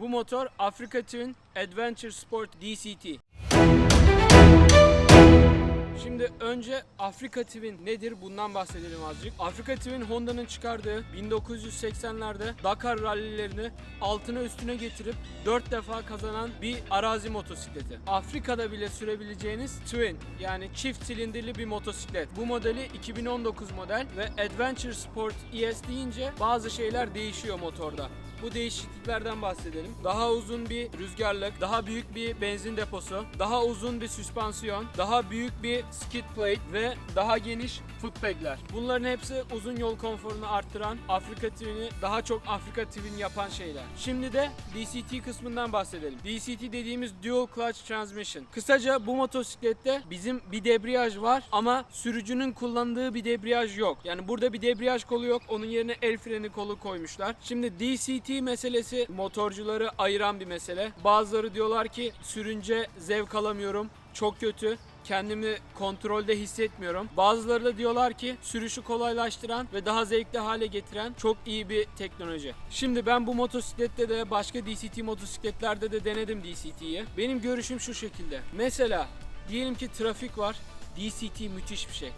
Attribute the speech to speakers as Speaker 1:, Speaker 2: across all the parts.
Speaker 1: Bu motor Africa Twin Adventure Sport DCT. Şimdi önce Afrika Twin nedir bundan bahsedelim azıcık. Afrika Twin Honda'nın çıkardığı 1980'lerde Dakar rallilerini altına üstüne getirip 4 defa kazanan bir arazi motosikleti. Afrika'da bile sürebileceğiniz Twin yani çift silindirli bir motosiklet. Bu modeli 2019 model ve Adventure Sport ES deyince bazı şeyler değişiyor motorda. Bu değişikliklerden bahsedelim. Daha uzun bir rüzgarlık, daha büyük bir benzin deposu, daha uzun bir süspansiyon, daha büyük bir skid plate ve daha geniş footpegler. Bunların hepsi uzun yol konforunu arttıran, Afrika Twin'i daha çok Afrika Twin yapan şeyler. Şimdi de DCT kısmından bahsedelim. DCT dediğimiz Dual Clutch Transmission. Kısaca bu motosiklette bizim bir debriyaj var ama sürücünün kullandığı bir debriyaj yok. Yani burada bir debriyaj kolu yok. Onun yerine el freni kolu koymuşlar. Şimdi DCT meselesi motorcuları ayıran bir mesele. Bazıları diyorlar ki sürünce zevk alamıyorum. Çok kötü. Kendimi kontrolde hissetmiyorum. Bazıları da diyorlar ki sürüşü kolaylaştıran ve daha zevkli hale getiren çok iyi bir teknoloji. Şimdi ben bu motosiklette de başka DCT motosikletlerde de denedim DCT'yi. Benim görüşüm şu şekilde. Mesela diyelim ki trafik var. DCT müthiş bir şey.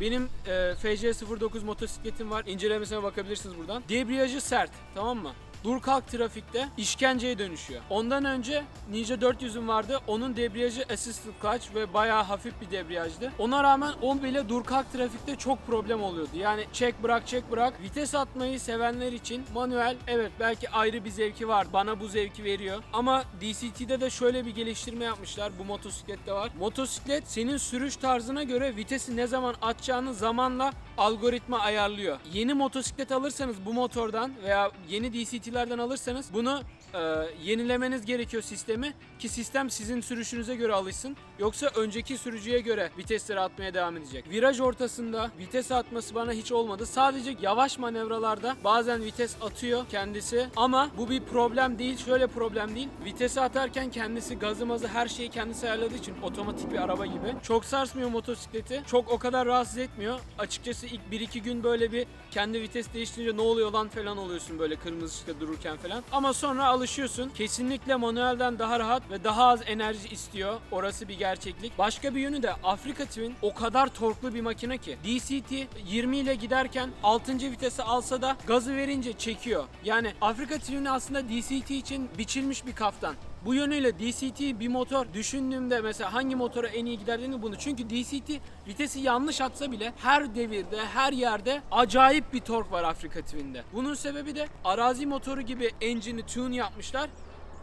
Speaker 1: Benim e, FC09 motosikletim var. İncelemesine bakabilirsiniz buradan. Debriyajı sert, tamam mı? Dur kalk trafikte işkenceye dönüşüyor. Ondan önce Ninja 400'üm vardı. Onun debriyajı assisted clutch ve bayağı hafif bir debriyajdı. Ona rağmen o bile dur kalk trafikte çok problem oluyordu. Yani çek bırak çek bırak. Vites atmayı sevenler için manuel evet belki ayrı bir zevki var. Bana bu zevki veriyor. Ama DCT'de de şöyle bir geliştirme yapmışlar. Bu motosiklette var. Motosiklet senin sürüş tarzına göre vitesi ne zaman atacağını zamanla algoritma ayarlıyor. Yeni motosiklet alırsanız bu motordan veya yeni DCT'lerden alırsanız bunu e, yenilemeniz gerekiyor sistemi ki sistem sizin sürüşünüze göre alışsın. Yoksa önceki sürücüye göre vitesleri atmaya devam edecek. Viraj ortasında vites atması bana hiç olmadı. Sadece yavaş manevralarda bazen vites atıyor kendisi ama bu bir problem değil. Şöyle problem değil. Vitesi atarken kendisi gazı mazı her şeyi kendisi ayarladığı için otomatik bir araba gibi. Çok sarsmıyor motosikleti. Çok o kadar rahatsız etmiyor. Açıkçası ilk 1-2 gün böyle bir kendi vites değiştirince ne oluyor lan falan oluyorsun böyle kırmızı ışıkta dururken falan. Ama sonra alışıyorsun. Kesinlikle manuelden daha rahat ve daha az enerji istiyor. Orası bir gerçeklik. Başka bir yönü de Afrika Twin o kadar torklu bir makine ki DCT 20 ile giderken 6. vitesi alsa da gazı verince çekiyor. Yani Afrika Twin aslında DCT için biçilmiş bir kaftan. Bu yönüyle DCT bir motor düşündüğümde mesela hangi motora en iyi gider bunu. Çünkü DCT vitesi yanlış atsa bile her devirde, her yerde acayip bir tork var Afrika Twin'de. Bunun sebebi de arazi motoru gibi engine'i tune yapmışlar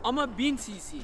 Speaker 1: ama 1000 cc.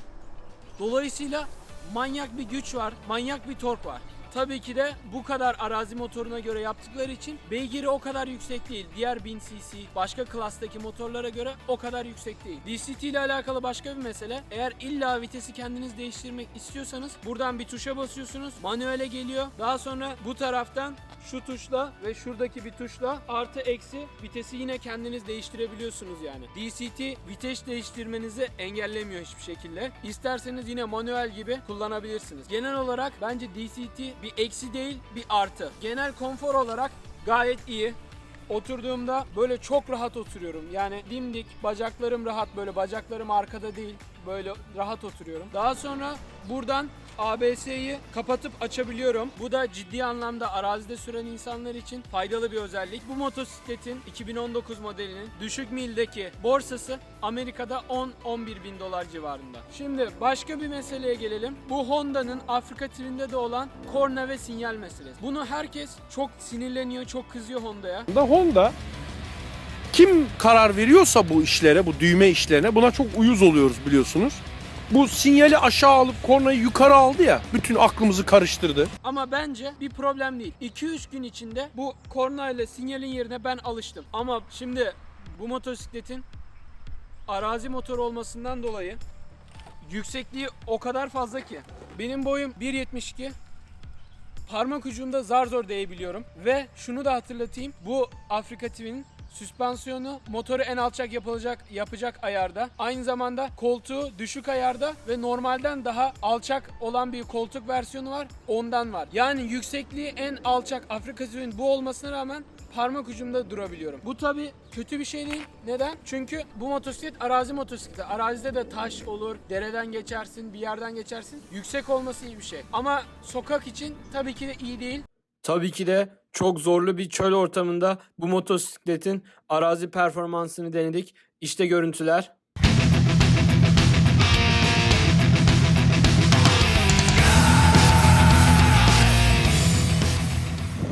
Speaker 1: Dolayısıyla manyak bir güç var, manyak bir tork var. Tabii ki de bu kadar arazi motoruna göre yaptıkları için beygiri o kadar yüksek değil. Diğer 1000 cc başka klastaki motorlara göre o kadar yüksek değil. DCT ile alakalı başka bir mesele. Eğer illa vitesi kendiniz değiştirmek istiyorsanız buradan bir tuşa basıyorsunuz. Manuele geliyor. Daha sonra bu taraftan şu tuşla ve şuradaki bir tuşla artı eksi vitesi yine kendiniz değiştirebiliyorsunuz yani. DCT vites değiştirmenizi engellemiyor hiçbir şekilde. İsterseniz yine manuel gibi kullanabilirsiniz. Genel olarak bence DCT bir eksi değil bir artı. Genel konfor olarak gayet iyi. Oturduğumda böyle çok rahat oturuyorum. Yani dimdik, bacaklarım rahat böyle bacaklarım arkada değil. Böyle rahat oturuyorum. Daha sonra buradan ABS'yi kapatıp açabiliyorum. Bu da ciddi anlamda arazide süren insanlar için faydalı bir özellik. Bu motosikletin 2019 modelinin düşük mildeki borsası Amerika'da 10-11 bin dolar civarında. Şimdi başka bir meseleye gelelim. Bu Honda'nın Afrika Twin'de de olan korna ve sinyal meselesi. Bunu herkes çok sinirleniyor, çok kızıyor Honda'ya.
Speaker 2: Da Honda kim karar veriyorsa bu işlere, bu düğme işlerine buna çok uyuz oluyoruz biliyorsunuz. Bu sinyali aşağı alıp kornayı yukarı aldı ya, bütün aklımızı karıştırdı.
Speaker 1: Ama bence bir problem değil. 2-3 gün içinde bu korna ile sinyalin yerine ben alıştım. Ama şimdi bu motosikletin arazi motoru olmasından dolayı yüksekliği o kadar fazla ki. Benim boyum 1.72. Parmak ucumda zar zor değebiliyorum. Ve şunu da hatırlatayım. Bu Afrika Twin'in süspansiyonu motoru en alçak yapılacak yapacak ayarda. Aynı zamanda koltuğu düşük ayarda ve normalden daha alçak olan bir koltuk versiyonu var. Ondan var. Yani yüksekliği en alçak Afrika Twin bu olmasına rağmen parmak ucumda durabiliyorum. Bu tabi kötü bir şey değil. Neden? Çünkü bu motosiklet arazi motosikleti. Arazide de taş olur, dereden geçersin, bir yerden geçersin. Yüksek olması iyi bir şey. Ama sokak için tabii ki de iyi değil. Tabii ki de çok zorlu bir çöl ortamında bu motosikletin arazi performansını denedik. İşte görüntüler.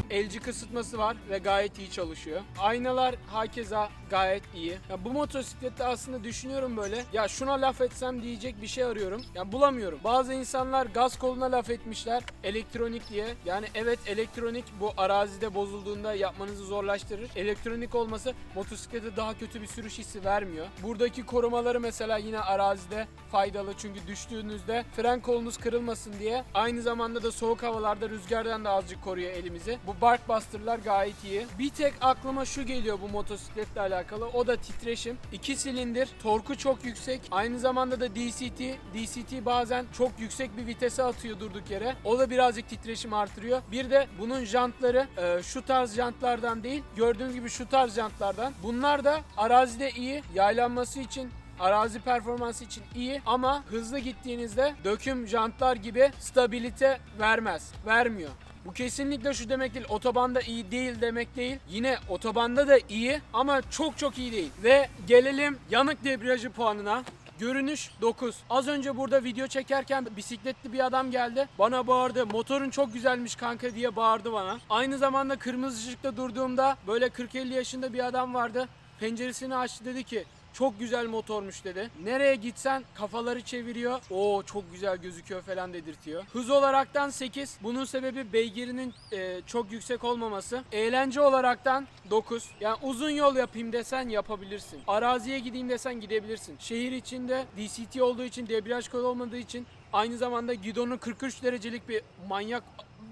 Speaker 1: Elci kısıtması var ve gayet iyi çalışıyor. Aynalar hakeza gayet iyi. Ya bu motosiklette aslında düşünüyorum böyle. Ya şuna laf etsem diyecek bir şey arıyorum. Ya bulamıyorum. Bazı insanlar gaz koluna laf etmişler elektronik diye. Yani evet elektronik bu arazide bozulduğunda yapmanızı zorlaştırır. Elektronik olması motosiklete daha kötü bir sürüş hissi vermiyor. Buradaki korumaları mesela yine arazide faydalı çünkü düştüğünüzde fren kolunuz kırılmasın diye. Aynı zamanda da soğuk havalarda rüzgardan da azıcık koruyor elimizi. Bu bark bastırlar gayet iyi. Bir tek aklıma şu geliyor bu motosikletle alakalı. O da titreşim. 2 silindir. Torku çok yüksek. Aynı zamanda da DCT. DCT bazen çok yüksek bir vitese atıyor durduk yere. O da birazcık titreşim artırıyor. Bir de bunun jantları e, şu tarz jantlardan değil. Gördüğünüz gibi şu tarz jantlardan. Bunlar da arazide iyi. Yaylanması için Arazi performansı için iyi ama hızlı gittiğinizde döküm jantlar gibi stabilite vermez. Vermiyor. Bu kesinlikle şu demek değil. Otobanda iyi değil demek değil. Yine otobanda da iyi ama çok çok iyi değil. Ve gelelim yanık debriyajı puanına. Görünüş 9. Az önce burada video çekerken bisikletli bir adam geldi. Bana bağırdı. Motorun çok güzelmiş kanka diye bağırdı bana. Aynı zamanda kırmızı ışıkta durduğumda böyle 40-50 yaşında bir adam vardı. Penceresini açtı dedi ki çok güzel motormuş dedi. Nereye gitsen kafaları çeviriyor. Oo çok güzel gözüküyor falan dedirtiyor. Hız olaraktan 8. Bunun sebebi beygirinin e, çok yüksek olmaması. Eğlence olaraktan 9. Yani uzun yol yapayım desen yapabilirsin. Araziye gideyim desen gidebilirsin. Şehir içinde DCT olduğu için debriyaj kolu olmadığı için aynı zamanda gidonun 43 derecelik bir manyak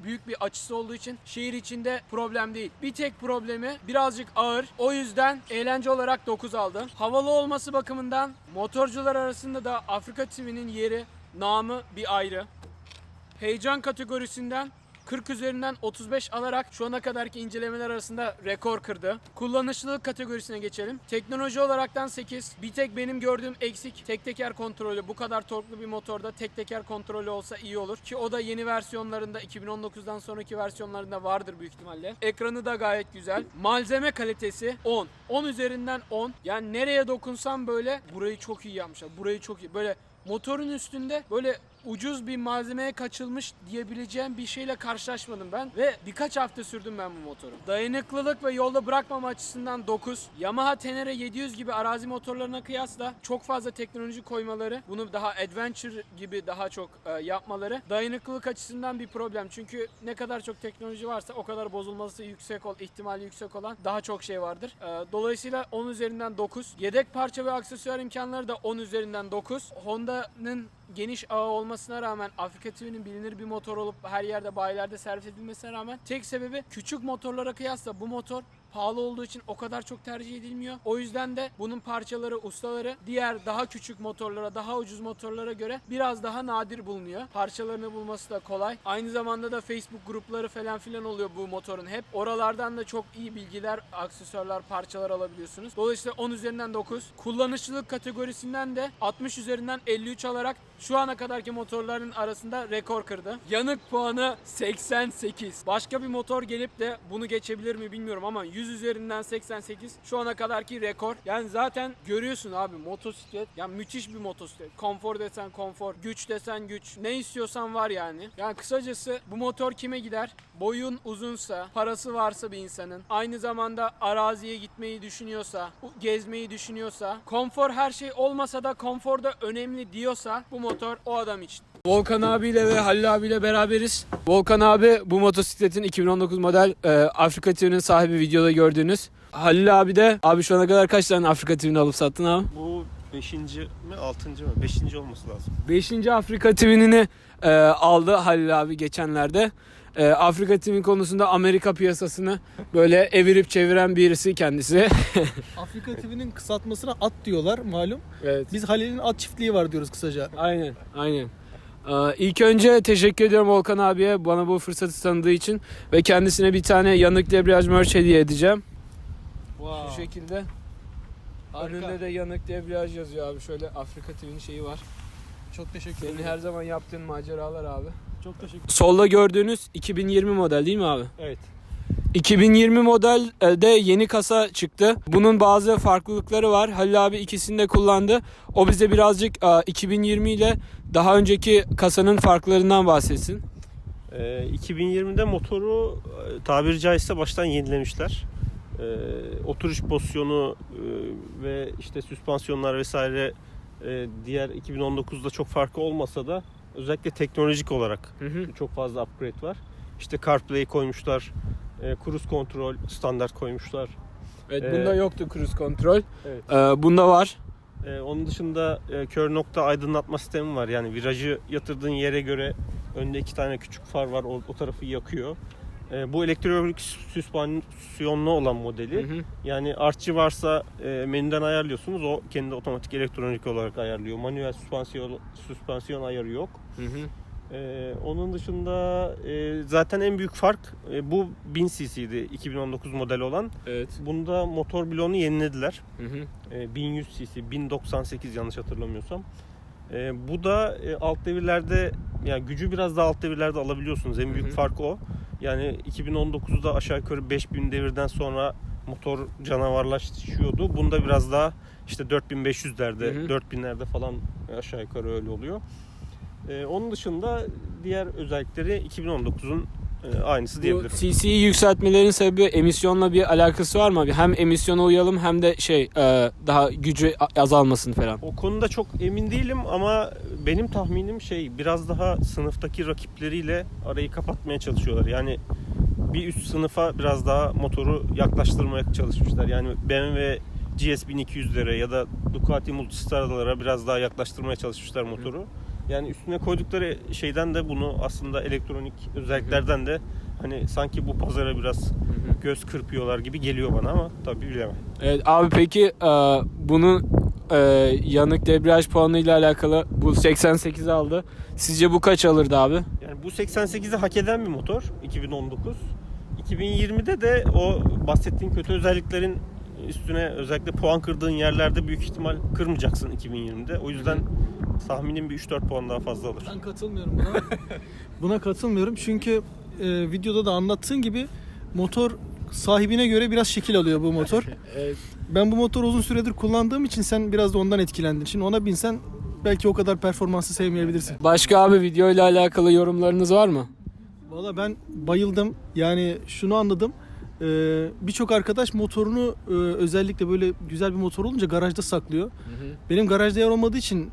Speaker 1: büyük bir açısı olduğu için şehir içinde problem değil. Bir tek problemi birazcık ağır. O yüzden eğlence olarak 9 aldı. Havalı olması bakımından motorcular arasında da Afrika TV'nin yeri, namı bir ayrı. Heyecan kategorisinden 40 üzerinden 35 alarak şu ana kadarki incelemeler arasında rekor kırdı. Kullanışlılık kategorisine geçelim. Teknoloji olaraktan 8. Bir tek benim gördüğüm eksik tek teker kontrolü. Bu kadar torklu bir motorda tek teker kontrolü olsa iyi olur. Ki o da yeni versiyonlarında 2019'dan sonraki versiyonlarında vardır büyük ihtimalle. Ekranı da gayet güzel. Malzeme kalitesi 10. 10 üzerinden 10. Yani nereye dokunsam böyle burayı çok iyi yapmışlar. Burayı çok iyi. Böyle motorun üstünde böyle ucuz bir malzemeye kaçılmış diyebileceğim bir şeyle karşılaşmadım ben ve birkaç hafta sürdüm ben bu motoru. Dayanıklılık ve yolda bırakmama açısından 9. Yamaha Tenere 700 gibi arazi motorlarına kıyasla çok fazla teknoloji koymaları, bunu daha adventure gibi daha çok e, yapmaları dayanıklılık açısından bir problem. Çünkü ne kadar çok teknoloji varsa o kadar bozulması yüksek ol, ihtimali yüksek olan daha çok şey vardır. E, dolayısıyla 10 üzerinden 9. Yedek parça ve aksesuar imkanları da 10 üzerinden 9. Honda'nın geniş ağı olmasına rağmen Afrika TV'nin bilinir bir motor olup her yerde bayilerde servis edilmesine rağmen tek sebebi küçük motorlara kıyasla bu motor pahalı olduğu için o kadar çok tercih edilmiyor. O yüzden de bunun parçaları, ustaları diğer daha küçük motorlara, daha ucuz motorlara göre biraz daha nadir bulunuyor. Parçalarını bulması da kolay. Aynı zamanda da Facebook grupları falan filan oluyor bu motorun hep. Oralardan da çok iyi bilgiler, aksesuarlar, parçalar alabiliyorsunuz. Dolayısıyla 10 üzerinden 9. Kullanışlılık kategorisinden de 60 üzerinden 53 alarak şu ana kadarki motorların arasında rekor kırdı. Yanık puanı 88. Başka bir motor gelip de bunu geçebilir mi bilmiyorum ama 100 üzerinden 88 şu ana kadarki rekor. Yani zaten görüyorsun abi motosiklet. Yani müthiş bir motosiklet. Konfor desen konfor, güç desen güç. Ne istiyorsan var yani. Yani kısacası bu motor kime gider? Boyun uzunsa, parası varsa bir insanın, aynı zamanda araziye gitmeyi düşünüyorsa, gezmeyi düşünüyorsa, konfor her şey olmasa da konfor da önemli diyorsa bu motor o adam için. Volkan abiyle ve Halil abiyle beraberiz. Volkan abi bu motosikletin 2019 model e, Afrika TV'nin sahibi videoda gördüğünüz. Halil abi de abi şu ana kadar kaç tane Afrika TV'ni alıp sattın abi?
Speaker 3: Bu Beşinci mi altıncı mı? Beşinci olması lazım.
Speaker 1: 5. Afrika TV'ni e, aldı Halil abi geçenlerde. E, Afrika TV konusunda Amerika piyasasını böyle evirip çeviren birisi kendisi.
Speaker 4: Afrika TV'nin kısaltmasına at diyorlar malum.
Speaker 1: evet.
Speaker 4: Biz Halil'in at çiftliği var diyoruz kısaca.
Speaker 1: Aynen, aynen. Ee, ilk önce teşekkür ediyorum Volkan abiye bana bu fırsatı tanıdığı için ve kendisine bir tane yanık debriyaj merch hediye edeceğim. Şu şekilde.
Speaker 4: Harika.
Speaker 1: Önünde de yanık debriyaj yazıyor abi. Şöyle Afrika TV'nin şeyi var.
Speaker 4: Çok teşekkür
Speaker 1: Senin
Speaker 4: ederim.
Speaker 1: her zaman yaptığın maceralar abi.
Speaker 4: Çok teşekkür
Speaker 1: Solda gördüğünüz 2020 model değil mi abi?
Speaker 3: Evet.
Speaker 1: 2020 modelde yeni kasa çıktı. Bunun bazı farklılıkları var. Halil abi ikisini de kullandı. O bize birazcık e, 2020 ile daha önceki kasanın farklarından bahsetsin.
Speaker 3: Ee, 2020'de motoru e, tabiri caizse baştan yenilemişler. Oturuş pozisyonu e, ve işte süspansiyonlar vesaire e, diğer 2019'da çok farkı olmasa da özellikle teknolojik olarak
Speaker 1: Hı hı.
Speaker 3: çok fazla upgrade var. İşte CarPlay koymuşlar, e, cruise kontrol standart koymuşlar.
Speaker 1: Evet
Speaker 3: Ee,
Speaker 1: bunda yoktu cruise kontrol.
Speaker 3: Evet.
Speaker 1: Ee, bunda var.
Speaker 3: Ee, onun dışında e, kör nokta aydınlatma sistemi var. Yani virajı yatırdığın yere göre önde iki tane küçük far var. O, o tarafı yakıyor. Ee, bu elektronik süspansiyonlu olan modeli.
Speaker 1: Hı hı.
Speaker 3: Yani artçı varsa e, menüden ayarlıyorsunuz. O kendi otomatik elektronik olarak ayarlıyor. Manuel süspansiyon, süspansiyon ayarı yok.
Speaker 1: Hı hı.
Speaker 3: Ee, onun dışında e, zaten en büyük fark e, bu 1000 cc'di 2019 model olan.
Speaker 1: Evet.
Speaker 3: Bunda motor bloğunu yenilediler.
Speaker 1: Hı hı.
Speaker 3: E, 1100 cc 1098 yanlış hatırlamıyorsam. E, bu da e, alt devirlerde yani gücü biraz daha alt devirlerde alabiliyorsunuz. En büyük
Speaker 1: Hı hı.
Speaker 3: fark o. Yani 2019'da aşağı yukarı 5000 devirden sonra motor canavarlaşıyordu. Bunda biraz daha işte 4500'lerde,
Speaker 1: Hı hı.
Speaker 3: 4000'lerde falan aşağı yukarı öyle oluyor. E, onun dışında diğer özellikleri 2019'un e, aynısı
Speaker 1: Bu
Speaker 3: diyebilirim.
Speaker 1: CC'yi yükseltmelerin sebebi emisyonla bir alakası var mı? abi? Hem emisyona uyalım hem de şey e, daha gücü azalmasın falan.
Speaker 3: O konuda çok emin değilim ama benim tahminim şey biraz daha sınıftaki rakipleriyle arayı kapatmaya çalışıyorlar. Yani bir üst sınıfa biraz daha motoru yaklaştırmaya çalışmışlar. Yani BMW GS 1200'lere ya da Ducati Multistrada'lara biraz daha yaklaştırmaya çalışmışlar motoru. Yani üstüne koydukları şeyden de bunu aslında elektronik özelliklerden de hani sanki bu pazara biraz göz kırpıyorlar gibi geliyor bana ama tabii bilemem.
Speaker 1: Evet abi peki e, bunun e, yanık debriyaj puanıyla alakalı bu 88 aldı. Sizce bu kaç alırdı abi?
Speaker 3: Yani bu 88'i hak eden bir motor 2019. 2020'de de o bahsettiğin kötü özelliklerin üstüne özellikle puan kırdığın yerlerde büyük ihtimal kırmayacaksın 2020'de. O yüzden tahminim bir 3-4 puan daha fazla alır.
Speaker 4: Ben katılmıyorum buna. buna katılmıyorum çünkü e, videoda da anlattığın gibi motor sahibine göre biraz şekil alıyor bu motor.
Speaker 1: Evet.
Speaker 4: Ben bu motoru uzun süredir kullandığım için sen biraz da ondan etkilendin. Şimdi ona binsen belki o kadar performansı sevmeyebilirsin.
Speaker 1: Başka abi video ile alakalı yorumlarınız var mı?
Speaker 4: Valla ben bayıldım. Yani şunu anladım. Ee, Birçok arkadaş motorunu e, özellikle böyle güzel bir motor olunca garajda saklıyor. Benim garajda yer olmadığı için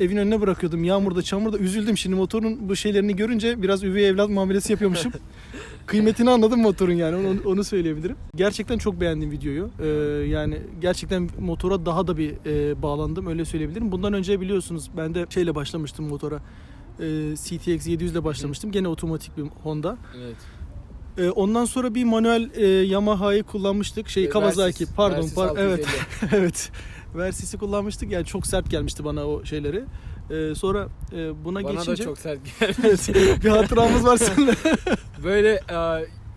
Speaker 4: evin önüne bırakıyordum. Yağmurda, çamurda üzüldüm. Şimdi motorun bu şeylerini görünce biraz üvey evlat muamelesi yapıyormuşum. Kıymetini anladım motorun yani onu, onu söyleyebilirim. Gerçekten çok beğendim videoyu. Ee, yani gerçekten motora daha da bir e, bağlandım öyle söyleyebilirim. Bundan önce biliyorsunuz ben de şeyle başlamıştım motora. Ee, CTX 700 ile başlamıştım. Gene otomatik bir Honda.
Speaker 1: Evet.
Speaker 4: Ee, ondan sonra bir manuel e, Yamaha'yı kullanmıştık. Şey Kawasaki pardon. par- evet. evet. Versisi kullanmıştık. Yani çok sert gelmişti bana o şeyleri. Ee, sonra e, buna
Speaker 1: Bana
Speaker 4: geçince
Speaker 1: da çok sert.
Speaker 4: Evet, bir hatıramız var seninle.
Speaker 1: Böyle e,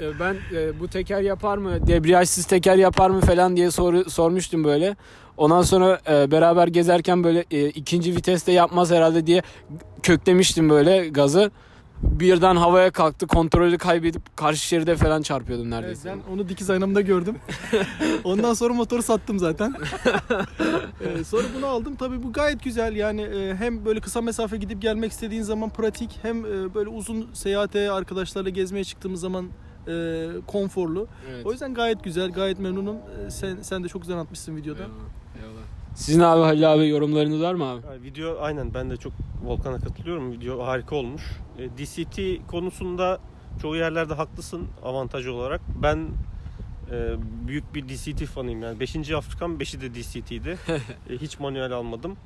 Speaker 1: e, ben e, bu teker yapar mı, debriyajsız teker yapar mı falan diye soru, sormuştum böyle. Ondan sonra e, beraber gezerken böyle e, ikinci viteste yapmaz herhalde diye köklemiştim böyle gazı. Birden havaya kalktı, kontrolü kaybedip karşı şeride falan çarpıyordum
Speaker 4: Evet,
Speaker 1: neredeyse.
Speaker 4: ben onu dikiz aynamda gördüm. Ondan sonra motoru sattım zaten. Ee, sonra bunu aldım. Tabii bu gayet güzel. Yani e, hem böyle kısa mesafe gidip gelmek istediğin zaman pratik hem e, böyle uzun seyahate arkadaşlarla gezmeye çıktığımız zaman e, konforlu.
Speaker 1: Evet.
Speaker 4: O yüzden gayet güzel, gayet memnunum. E, Sen sen de çok güzel anlatmışsın videoda.
Speaker 1: Eyvallah. Sizin abi Halil abi yorumlarınız var mı abi?
Speaker 3: Yani video aynen ben de çok Volkan'a katılıyorum. Video harika olmuş. E, DCT konusunda çoğu yerlerde haklısın avantaj olarak. Ben Ee, büyük bir DCT fanıyım yani. 5. Afrikan 5'i de DCT'ydi. Ee, hiç manuel almadım.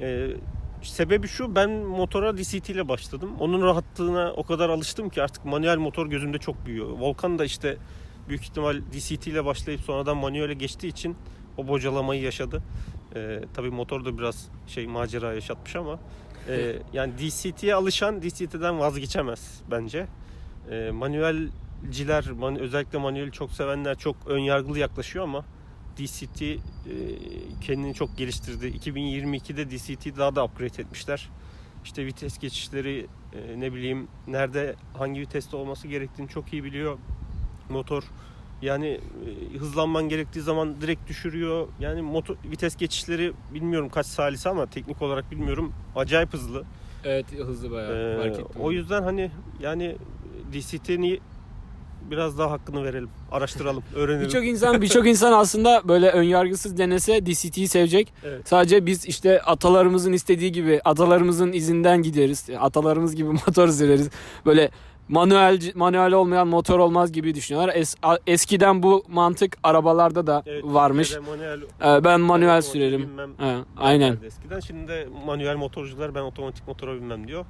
Speaker 3: Ee, sebebi şu ben motora DCT ile başladım. Onun rahatlığına o kadar alıştım ki artık manuel motor gözümde çok büyüyor. Volkan da işte büyük ihtimal DCT ile başlayıp sonradan manuele geçtiği için o bocalamayı yaşadı. Ee, tabii motor da biraz şey macera yaşatmış ama e, yani DCT'ye alışan DCT'den vazgeçemez bence. E, manuelciler, man- özellikle manueli çok sevenler çok ön yargılı yaklaşıyor ama DCT e, kendini çok geliştirdi. 2022'de DCT daha da upgrade etmişler. İşte vites geçişleri e, ne bileyim nerede hangi viteste olması gerektiğini çok iyi biliyor. Motor yani e, hızlanman gerektiği zaman direkt düşürüyor. Yani motor vites geçişleri bilmiyorum kaç salise ama teknik olarak bilmiyorum. Acayip hızlı.
Speaker 1: Evet hızlı bayağı
Speaker 3: Ee,
Speaker 1: fark ettim.
Speaker 3: o yüzden hani yani DCT'ni biraz daha hakkını verelim. Araştıralım, öğrenelim.
Speaker 1: Birçok insan birçok insan aslında böyle önyargısız denese DCT'yi sevecek.
Speaker 3: Evet.
Speaker 1: Sadece biz işte atalarımızın istediği gibi atalarımızın izinden gideriz. Atalarımız gibi motor süreriz. Böyle manuel manuel olmayan motor olmaz gibi düşünüyorlar. Es- a- eskiden bu mantık arabalarda da
Speaker 3: Evet,
Speaker 1: varmış.
Speaker 3: Manuel,
Speaker 1: Ee, ben manuel sürerim. Ha, aynen.
Speaker 3: Eskiden şimdi de manuel motorcular ben otomatik motora binmem diyor.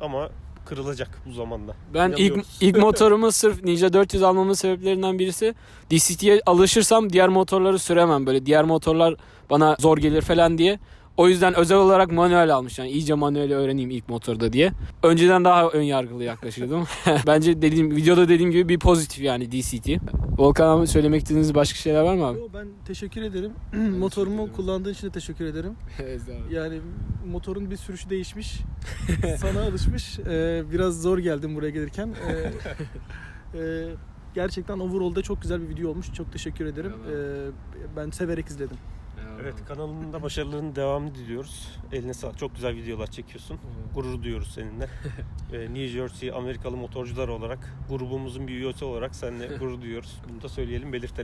Speaker 3: Ama kırılacak bu zamanda.
Speaker 1: Ben ilk ilk motorumu sırf Ninja 400 almamın sebeplerinden birisi DCT'ye alışırsam diğer motorları süremem böyle. Diğer motorlar bana zor gelir falan diye. O yüzden özel olarak manuel almış. Yani iyice manueli öğreneyim ilk motorda diye. Önceden daha ön yargılı yaklaşırdım. Bence dediğim videoda dediğim gibi bir pozitif yani DCT. Volkan abi söylemek istediğiniz başka şeyler var mı abi?
Speaker 4: Yo, Ben teşekkür ederim. Motorumu kullandığın için de teşekkür ederim. Yani motorun bir sürüşü değişmiş. Sana alışmış. Ee, biraz zor geldim buraya gelirken. Ee, e, gerçekten overall'da çok güzel bir video olmuş. Çok teşekkür ederim. Ee, ben severek izledim.
Speaker 3: Evet kanalında başarıların devamını diliyoruz. Eline sağlık. Çok güzel videolar çekiyorsun. Gurur duyuyoruz seninle. Ve New Jersey Amerikalı motorcular olarak grubumuzun bir üyesi olarak seninle gurur duyuyoruz. Bunu da söyleyelim, belirtelim.